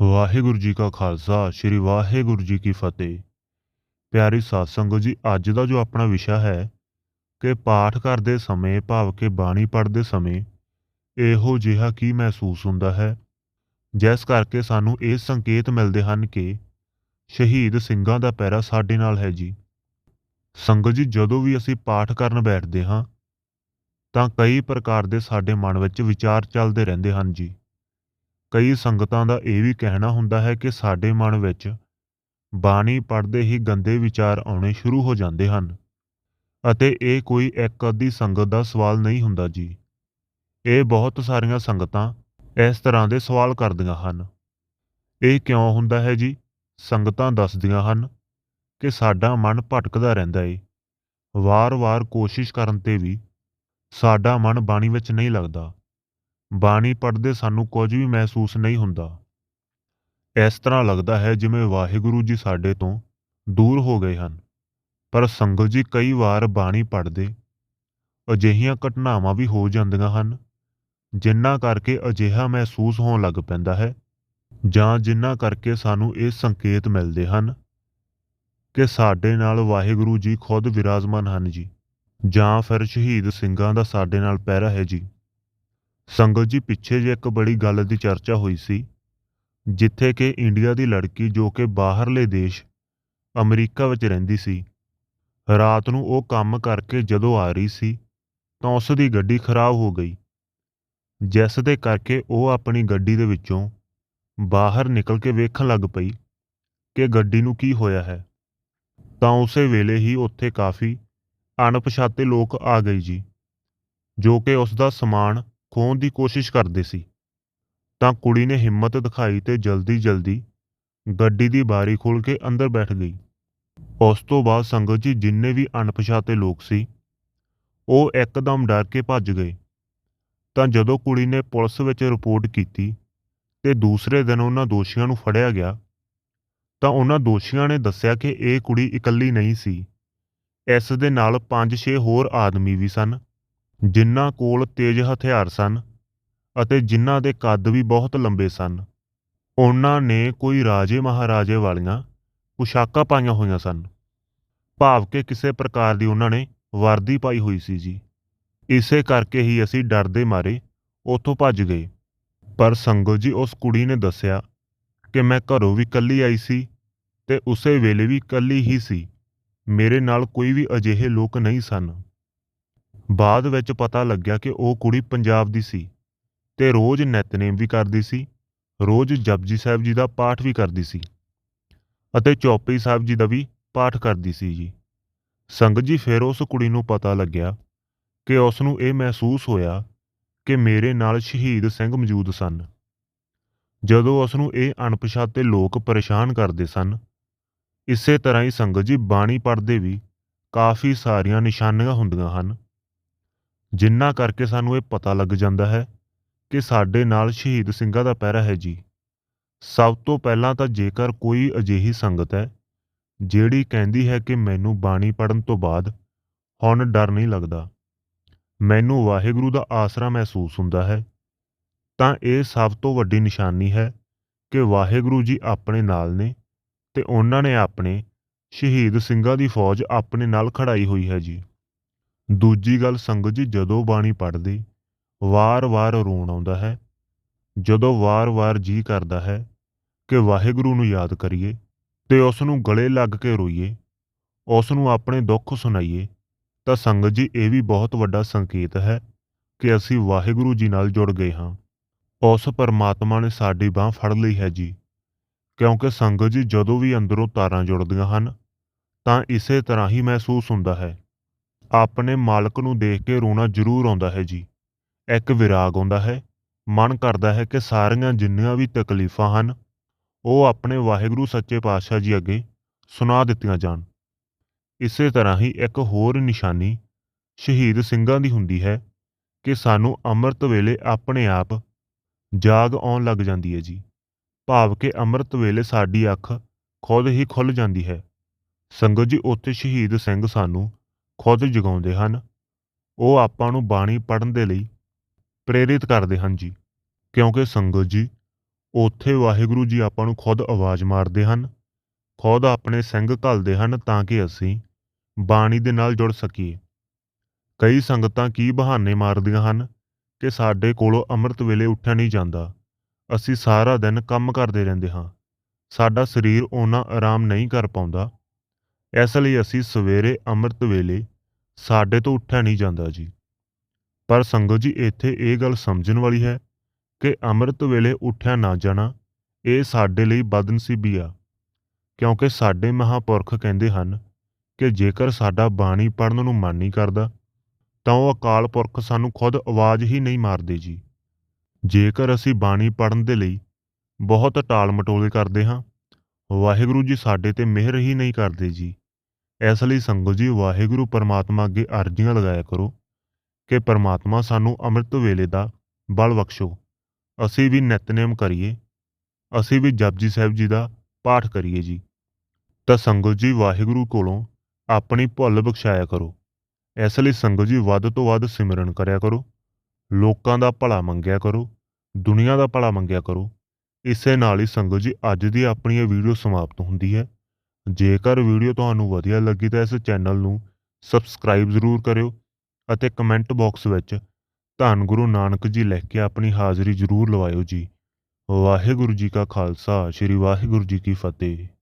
ਵਾਹਿਗੁਰੂ ਜੀ ਕਾ ਖਾਲਸਾ, ਸ੍ਰੀ ਵਾਹਿਗੁਰੂ ਜੀ ਕੀ ਫਤਿਹ। ਪਿਆਰੀ ਸਾਧ ਸੰਗਤ ਜੀ, ਅੱਜ ਦਾ ਜੋ ਆਪਣਾ ਵਿਸ਼ਾ ਹੈ ਕਿ ਪਾਠ ਕਰਦੇ ਸਮੇਂ, ਭਾਵ ਕਿ ਬਾਣੀ ਪੜ੍ਹਦੇ ਸਮੇਂ, ਇਹੋ ਜਿਹਾ ਕੀ ਮਹਿਸੂਸ ਹੁੰਦਾ ਹੈ। ਜਿਸ ਕਰਕੇ ਸਾਨੂੰ ਇਹ ਸੰਕੇਤ ਮਿਲਦੇ ਹਨ ਕਿ ਸ਼ਹੀਦ ਸਿੰਘਾਂ ਦਾ ਪੈਰਾ ਸਾਡੇ ਨਾਲ ਹੈ ਜੀ। ਸੰਗਤ ਜੀ, ਜਦੋਂ ਵੀ ਅਸੀਂ ਪਾਠ ਕਰਨ ਬੈਠਦੇ ਹਾਂ, ਤਾਂ ਕਈ ਪ੍ਰਕਾਰ ਦੇ ਸਾਡੇ ਮਨ ਵਿੱਚ ਵਿਚਾਰ ਚੱਲਦੇ ਰਹਿੰਦੇ ਹਨ ਜੀ। ਕਈ ਸੰਗਤਾਂ ਦਾ ਇਹ ਵੀ ਕਹਿਣਾ ਹੁੰਦਾ ਹੈ ਕਿ ਸਾਡੇ ਮਨ ਵਿੱਚ ਬਾਣੀ ਪੜ੍ਹਦੇ ਹੀ ਗੰਦੇ ਵਿਚਾਰ ਆਉਣੇ ਸ਼ੁਰੂ ਹੋ ਜਾਂਦੇ ਹਨ ਅਤੇ ਇਹ ਕੋਈ ਇੱਕ ਅੱਧੀ ਸੰਗਤ ਦਾ ਸਵਾਲ ਨਹੀਂ ਹੁੰਦਾ ਜੀ। ਇਹ ਬਹੁਤ ਸਾਰੀਆਂ ਸੰਗਤਾਂ ਇਸ ਤਰ੍ਹਾਂ ਦੇ ਸਵਾਲ ਕਰਦੀਆਂ ਹਨ। ਇਹ ਕਿਉਂ ਹੁੰਦਾ ਹੈ ਜੀ? ਸੰਗਤਾਂ ਦੱਸਦੀਆਂ ਹਨ ਕਿ ਸਾਡਾ ਮਨ ਭਟਕਦਾ ਰਹਿੰਦਾ ਏ। ਵਾਰ-ਵਾਰ ਕੋਸ਼ਿਸ਼ ਕਰਨ ਤੇ ਵੀ ਸਾਡਾ ਮਨ ਬਾਣੀ ਵਿੱਚ ਨਹੀਂ ਲੱਗਦਾ। ਬਾਣੀ ਪੜ੍ਹਦੇ ਸਾਨੂੰ ਕੁਝ ਵੀ ਮਹਿਸੂਸ ਨਹੀਂ ਹੁੰਦਾ। ਇਸ ਤਰ੍ਹਾਂ ਲੱਗਦਾ ਹੈ ਜਿਵੇਂ ਵਾਹਿਗੁਰੂ ਜੀ ਸਾਡੇ ਤੋਂ ਦੂਰ ਹੋ ਗਏ ਹਨ। ਪਰ ਸੰਗਤ ਜੀ ਕਈ ਵਾਰ ਬਾਣੀ ਪੜ੍ਹਦੇ ਅਜਿਹੀਆਂ ਘਟਨਾਵਾਂ ਵੀ ਹੋ ਜਾਂਦੀਆਂ ਹਨ, ਜਿਨ੍ਹਾਂ ਕਰਕੇ ਅਜਿਹਾ ਮਹਿਸੂਸ ਹੋਣ ਲੱਗ ਪੈਂਦਾ ਹੈ ਜਾਂ ਜਿਨ੍ਹਾਂ ਕਰਕੇ ਸਾਨੂੰ ਇਹ ਸੰਕੇਤ ਮਿਲਦੇ ਹਨ ਕਿ ਸਾਡੇ ਨਾਲ ਵਾਹਿਗੁਰੂ ਜੀ ਖੁਦ ਵਿਰਾਜਮਾਨ ਹਨ ਜੀ ਜਾਂ ਫਿਰ ਸ਼ਹੀਦ ਸਿੰਘਾਂ ਦਾ ਸਾਡੇ ਨਾਲ ਪਹਿਰਾ ਹੈ ਜੀ। ਸੰਗਤ ਜੀ ਪਿੱਛੇ ਜੇ ਇੱਕ ਬੜੀ ਗੱਲ ਦੀ ਚਰਚਾ ਹੋਈ ਸੀ, ਜਿੱਥੇ ਕਿ ਇੰਡੀਆ ਦੀ ਲੜਕੀ ਜੋ ਕਿ ਬਾਹਰਲੇ ਦੇਸ਼, ਅਮਰੀਕਾ ਵਿੱਚ ਰਹਿੰਦੀ ਸੀ, ਰਾਤ ਨੂੰ ਉਹ ਕੰਮ ਕਰਕੇ ਜਦੋਂ ਆ ਰਹੀ ਸੀ, ਤਾਂ ਉਸ ਦੀ ਗੱਡੀ ਖਰਾਬ ਹੋ ਗਈ। ਜਿਸ ਦੇ ਕਰਕੇ ਉਹ ਆਪਣੀ ਗੱਡੀ ਦੇ ਵਿੱਚੋਂ ਬਾਹਰ ਨਿਕਲ ਕੇ ਵੇਖਣ ਲੱਗ ਪਈ ਕਿ ਗੱਡੀ ਨੂੰ ਕੀ ਹੋਇਆ ਹੈ। ਤਾਂ ਉਸੇ ਵੇਲੇ ਹੀ ਉੱਥੇ ਕਾਫੀ ਅਣਪਛਾਤੇ ਲੋਕ ਆ ਗਏ ਜੀ, ਜੋ ਕਿ ਉਸ ਦਾ ਸਮਾਨ ਖੋਹਣ ਦੀ ਕੋਸ਼ਿਸ਼ ਕਰਦੇ ਸੀ। ਤਾਂ ਕੁੜੀ ਨੇ ਹਿੰਮਤ ਦਿਖਾਈ ਤੇ ਜਲਦੀ-ਜਲਦੀ ਗੱਡੀ ਦੀ ਬਾਰੀ ਖੋਲ ਕੇ ਅੰਦਰ ਬੈਠ ਗਈ। ਉਸ ਤੋਂ ਬਾਅਦ ਸੰਗਤ ਜੀ ਜਿੰਨੇ ਵੀ ਅਣਪਛਾਤੇ ਲੋਕ ਸੀ, ਉਹ ਇੱਕਦਮ ਡਰ ਕੇ ਭੱਜ ਗਏ। ਤਾਂ ਜਦੋਂ ਕੁੜੀ ਨੇ ਪੁਲਿਸ ਵਿੱਚ ਰਿਪੋਰਟ ਕੀਤੀ ਤੇ ਦੂਸਰੇ ਦਿਨ ਉਹਨਾਂ ਦੋਸ਼ੀਆਂ ਨੂੰ ਫੜਿਆ ਗਿਆ, ਤਾਂ ਉਹਨਾਂ ਦੋਸ਼ੀਆਂ ਨੇ ਦੱਸਿਆ ਕਿ ਇਹ ਕੁੜੀ ਇਕੱਲੀ ਨਹੀਂ ਸੀ। ਇਸ ਦੇ ਨਾਲ 5-6 ਹੋਰ ਆਦਮੀ ਵੀ ਸਨ। ਜਿਨ੍ਹਾਂ ਕੋਲ ਤੇਜ਼ ਹਥਿਆਰ ਸਨ ਅਤੇ ਜਿਨ੍ਹਾਂ ਦੇ ਕੱਦ ਵੀ ਬਹੁਤ ਲੰਬੇ ਸਨ, ਉਹਨਾਂ ਨੇ ਕੋਈ ਰਾਜੇ ਮਹਾਰਾਜੇ ਵਾਲੀਆਂ ਪੁਸ਼ਾਕਾਂ ਪਾਈਆਂ ਹੋਈਆਂ ਸਨ। ਭਾਵ ਕਿ ਕਿਸੇ ਪ੍ਰਕਾਰ ਦੀ ਉਹਨਾਂ ਨੇ ਵਰਦੀ ਪਾਈ ਹੋਈ ਸੀ ਜੀ। ਇਸੇ ਕਰਕੇ ਹੀ ਅਸੀਂ ਡਰਦੇ ਮਾਰੇ ਉੱਥੋਂ ਭੱਜ ਗਏ। ਪਰ ਸੰਗੋ ਜੀ ਉਸ ਕੁੜੀ ਨੇ ਦੱਸਿਆ ਕਿ ਮੈਂ ਘਰੋਂ ਵੀ ਇਕੱਲੀ ਆਈ ਸੀ ਤੇ ਉਸੇ ਵੇਲੇ ਵੀ ਇਕੱਲੀ ਹੀ ਸੀ। ਮੇਰੇ ਨਾਲ ਕੋਈ ਵੀ ਅਜਿਹੇ ਲੋਕ ਨਹੀਂ ਸਨ। ਬਾਅਦ ਵਿੱਚ ਪਤਾ ਲੱਗਿਆ ਕਿ ਉਹ ਕੁੜੀ ਪੰਜਾਬ ਦੀ ਸੀ ਤੇ ਰੋਜ਼ ਨਿਤਨੇਮ ਵੀ ਕਰਦੀ ਸੀ, ਰੋਜ਼ ਜਪਜੀ ਸਾਹਿਬ ਜੀ ਦਾ ਪਾਠ ਵੀ ਕਰਦੀ ਸੀ ਅਤੇ ਚੌਪਈ ਸਾਹਿਬ ਜੀ ਦਾ ਵੀ ਪਾਠ ਕਰਦੀ ਸੀ ਜੀ। ਸੰਗਤ ਜੀ, ਫਿਰ ਉਸ ਕੁੜੀ ਨੂੰ ਪਤਾ ਲੱਗਿਆ ਕਿ ਉਸ ਨੂੰ ਇਹ ਮਹਿਸੂਸ ਹੋਇਆ ਕਿ ਮੇਰੇ ਨਾਲ ਸ਼ਹੀਦ ਸਿੰਘ ਮੌਜੂਦ ਸਨ। ਜਦੋਂ ਉਸ ਨੂੰ ਇਹ ਅਣਪਛਾਤੇ ਲੋਕ ਪਰੇਸ਼ਾਨ ਕਰਦੇ ਸਨ, ਇਸੇ ਤਰ੍ਹਾਂ ਹੀ ਸੰਗਤ ਜੀ, ਬਾਣੀ ਪੜ੍ਹਦੇ ਵੀ ਕਾਫੀ ਸਾਰੀਆਂ ਨਿਸ਼ਾਨੀਆਂ ਹੁੰਦੀਆਂ ਹਨ। ਜਿਨ੍ਹਾਂ ਕਰਕੇ ਸਾਨੂੰ ਇਹ ਪਤਾ ਲੱਗ ਜਾਂਦਾ ਹੈ ਕਿ ਸਾਡੇ ਨਾਲ ਸ਼ਹੀਦ ਸਿੰਘਾਂ ਦਾ ਪਹਿਰਾ ਹੈ ਜੀ। ਸਭ ਤੋਂ ਪਹਿਲਾਂ ਤਾਂ ਜੇਕਰ ਕੋਈ ਅਜਿਹੀ ਸੰਗਤ ਹੈ, ਜਿਹੜੀ ਕਹਿੰਦੀ ਹੈ ਕਿ ਮੈਨੂੰ ਬਾਣੀ ਪੜਨ ਤੋਂ ਬਾਅਦ ਹੁਣ ਡਰ ਨਹੀਂ ਲੱਗਦਾ, ਮੈਨੂੰ ਵਾਹਿਗੁਰੂ ਦਾ ਆਸਰਾ ਮਹਿਸੂਸ ਹੁੰਦਾ ਹੈ, ਤਾਂ ਇਹ ਸਭ ਤੋਂ ਵੱਡੀ ਨਿਸ਼ਾਨੀ ਹੈ ਕਿ ਵਾਹਿਗੁਰੂ ਜੀ ਆਪਣੇ ਨਾਲ ਨੇ ਤੇ ਉਹਨਾਂ ਨੇ ਆਪਣੇ ਸ਼ਹੀਦ ਸਿੰਘਾਂ ਦੀ ਫੌਜ ਆਪਣੇ ਨਾਲ ਖੜਾਈ ਹੋਈ ਹੈ ਜੀ। ਦੂਜੀ ਗੱਲ ਸੰਗਤ ਜੀ, ਜਦੋਂ ਬਾਣੀ ਪੜ੍ਹਦੇ, ਵਾਰ-ਵਾਰ ਰੋਣ ਆਉਂਦਾ ਹੈ। ਜਦੋਂ ਵਾਰ-ਵਾਰ ਜੀ ਕਰਦਾ ਹੈ ਕਿ ਵਾਹਿਗੁਰੂ ਨੂੰ ਯਾਦ ਕਰੀਏ ਤੇ ਉਸ ਨੂੰ ਗਲੇ ਲੱਗ ਕੇ ਰੋਈਏ ਉਸ ਨੂੰ ਆਪਣੇ ਦੁੱਖ ਸੁਣਾਈਏ, ਤਾਂ ਸੰਗਤ ਜੀ, ਇਹ ਵੀ ਬਹੁਤ ਵੱਡਾ ਸੰਕੇਤ ਹੈ ਕਿ ਅਸੀਂ ਵਾਹਿਗੁਰੂ ਜੀ ਨਾਲ ਜੁੜ ਗਏ ਹਾਂ। ਉਸ ਪਰਮਾਤਮਾ ਨੇ ਸਾਡੀ ਬਾਹ ਫੜ ਲਈ ਹੈ ਜੀ। ਕਿਉਂਕਿ ਸੰਗਤ ਜੀ, ਜਦੋਂ ਵੀ ਅੰਦਰੋਂ ਤਾਰਾਂ ਜੁੜਦੀਆਂ ਹਨ, ਤਾਂ ਇਸੇ ਤਰ੍ਹਾਂ ਹੀ ਮਹਿਸੂਸ ਹੁੰਦਾ ਹੈ। ਆਪਣੇ ਮਾਲਕ ਨੂੰ ਦੇਖ ਕੇ ਰੋਣਾ ਜ਼ਰੂਰ ਆਉਂਦਾ ਹੈ ਜੀ। ਇੱਕ ਵਿਰਾਗ ਆਉਂਦਾ ਹੈ। ਮਨ ਕਰਦਾ ਹੈ ਕਿ ਸਾਰੀਆਂ ਜਿੰਨੀਆਂ ਵੀ ਤਕਲੀਫਾਂ ਹਨ, ਉਹ ਆਪਣੇ ਵਾਹਿਗੁਰੂ ਸੱਚੇ ਪਾਤਸ਼ਾਹ ਜੀ ਅੱਗੇ ਸੁਣਾ ਦਿੱਤੀਆਂ ਜਾਣ। ਇਸੇ ਤਰ੍ਹਾਂ ਹੀ ਇੱਕ ਹੋਰ ਨਿਸ਼ਾਨੀ ਸ਼ਹੀਦ ਸਿੰਘਾਂ ਦੀ ਹੁੰਦੀ ਹੈ ਕਿ ਸਾਨੂੰ ਅੰਮ੍ਰਿਤ ਵੇਲੇ ਆਪਣੇ ਆਪ ਜਾਗ ਆਉਣ ਲੱਗ ਜਾਂਦੀ ਹੈ ਜੀ। ਭਾਵ ਕਿ ਅੰਮ੍ਰਿਤ ਵੇਲੇ ਸਾਡੀ ਅੱਖ ਖੁਦ ਹੀ ਖੁੱਲ ਜਾਂਦੀ ਹੈ। ਸੰਗਤ ਜੀ, ਉੱਥੇ ਸ਼ਹੀਦ ਸਿੰਘ ਸਾਨੂੰ ਖੁਦ ਜਗਾਉਂਦੇ ਹਨ। ਉਹ ਆਪਾਂ ਨੂੰ ਬਾਣੀ ਪੜ੍ਹਨ ਦੇ ਲਈ ਪ੍ਰੇਰਿਤ ਕਰਦੇ ਹਨ ਜੀ। ਕਿਉਂਕਿ ਸੰਗਤ ਜੀ, ਉੱਥੇ ਵਾਹਿਗੁਰੂ ਜੀ ਆਪਾਂ ਨੂੰ ਖੁਦ ਆਵਾਜ਼ ਮਾਰਦੇ ਹਨ, ਖੁਦ ਆਪਣੇ ਸਿੰਘ ਘੱਲਦੇ ਹਨ ਤਾਂ ਕਿ ਅਸੀਂ ਬਾਣੀ ਦੇ ਨਾਲ ਜੁੜ ਸਕੀਏ। ਕਈ ਸੰਗਤਾਂ ਕੀ ਬਹਾਨੇ ਮਾਰਦੀਆਂ ਹਨ ਕਿ ਸਾਡੇ ਕੋਲੋਂ ਅੰਮ੍ਰਿਤ ਵੇਲੇ ਉੱਠਿਆ ਨਹੀਂ ਜਾਂਦਾ। ਅਸੀਂ ਸਾਰਾ ਦਿਨ ਕੰਮ ਕਰਦੇ ਰਹਿੰਦੇ ਹਾਂ। ਸਾਡਾ ਸਰੀਰ ਓਨਾ ਆਰਾਮ ਨਹੀਂ ਕਰ ਪਾਉਂਦਾ। ਇਸ ਲਈ ਅਸੀਂ ਸਵੇਰੇ ਅੰਮ੍ਰਿਤ ਵੇਲੇ ਸਾਡੇ ਤੋਂ ਉੱਠਿਆ ਨਹੀਂ ਜਾਂਦਾ ਜੀ। ਪਰ ਸੰਗਤ ਜੀ, ਇੱਥੇ ਇਹ ਗੱਲ ਸਮਝਣ ਵਾਲੀ ਹੈ ਕਿ ਅੰਮ੍ਰਿਤ ਵੇਲੇ ਉੱਠਿਆ ਨਾ ਜਾਣਾ ਇਹ ਸਾਡੇ ਲਈ ਬਦਨਸੀਬੀ ਆ। ਕਿਉਂਕਿ ਸਾਡੇ ਮਹਾਪੁਰਖ ਕਹਿੰਦੇ ਹਨ ਕਿ ਜੇਕਰ ਸਾਡਾ ਬਾਣੀ ਪੜਨ ਨੂੰ ਮਨ ਨਹੀਂ ਕਰਦਾ, ਤਾਂ ਉਹ ਅਕਾਲ ਪੁਰਖ ਸਾਨੂੰ ਖੁਦ ਆਵਾਜ਼ ਹੀ ਨਹੀਂ ਮਾਰਦੇ ਜੀ। ਜੇਕਰ ਅਸੀਂ ਬਾਣੀ ਪੜਨ ਦੇ ਲਈ ਬਹੁਤ ਟਾਲ ਮਟੋਲੇ ਕਰਦੇ ਹਾਂ, ਵਾਹਿਗੁਰੂ ਜੀ ਸਾਡੇ ਤੇ ਮਿਹਰ ਹੀ ਨਹੀਂ ਕਰਦੇ ਜੀ। ਇਸ ਲਈ ਸੰਗਤ ਜੀ ਵਾਹਿਗੁਰੂ ਪਰਮਾਤਮਾ ਅੱਗੇ ਅਰਜ਼ੀਆਂ ਲਗਾਇਆ ਕਰੋ ਕਿ ਪਰਮਾਤਮਾ ਸਾਨੂੰ ਅੰਮ੍ਰਿਤ ਵੇਲੇ ਦਾ ਬਲ ਬਖਸ਼ੋ। ਅਸੀਂ ਵੀ ਨਿਤਨੇਮ ਕਰੀਏ। ਅਸੀਂ ਵੀ ਜਪਜੀ ਸਾਹਿਬ ਜੀ ਦਾ ਪਾਠ ਕਰੀਏ ਜੀ। ਤਾਂ ਸੰਗਤ ਜੀ ਵਾਹਿਗੁਰੂ ਕੋਲੋਂ ਆਪਣੀ ਭੁੱਲ ਬਖਸ਼ਾਇਆ ਕਰੋ। ਇਸ ਲਈ ਸੰਗਤ ਜੀ ਵੱਧ ਤੋਂ ਵੱਧ ਸਿਮਰਨ ਕਰਿਆ ਕਰੋ। ਲੋਕਾਂ ਦਾ ਭਲਾ ਮੰਗਿਆ ਕਰੋ। ਦੁਨੀਆ ਦਾ ਭਲਾ ਮੰਗਿਆ ਕਰੋ। ਇਸੇ ਨਾਲ ਹੀ ਸੰਗਤ ਜੀ ਅੱਜ ਦੀ ਆਪਣੀ ਇਹ ਵੀਡੀਓ ਸਮਾਪਤ ਹੁੰਦੀ ਹੈ। ਜੇਕਰ ਵੀਡੀਓ ਤੁਹਾਨੂੰ ਵਧੀਆ ਲੱਗੀ ਤਾਂ ਇਸ ਚੈਨਲ ਨੂੰ ਸਬਸਕ੍ਰਾਈਬ ਜ਼ਰੂਰ ਕਰਿਓ ਅਤੇ ਕਮੈਂਟ ਬਾਕਸ ਵਿੱਚ ਧੰਨ ਗੁਰੂ ਨਾਨਕ ਜੀ ਲਿਖ ਕੇ ਆਪਣੀ ਹਾਜ਼ਰੀ ਜ਼ਰੂਰ ਲਵਾਇਓ ਜੀ। ਵਾਹਿਗੁਰੂ ਜੀ ਕਾ ਖਾਲਸਾ, ਸ੍ਰੀ ਵਾਹਿਗੁਰੂ ਜੀ ਕੀ ਫਤਿਹ।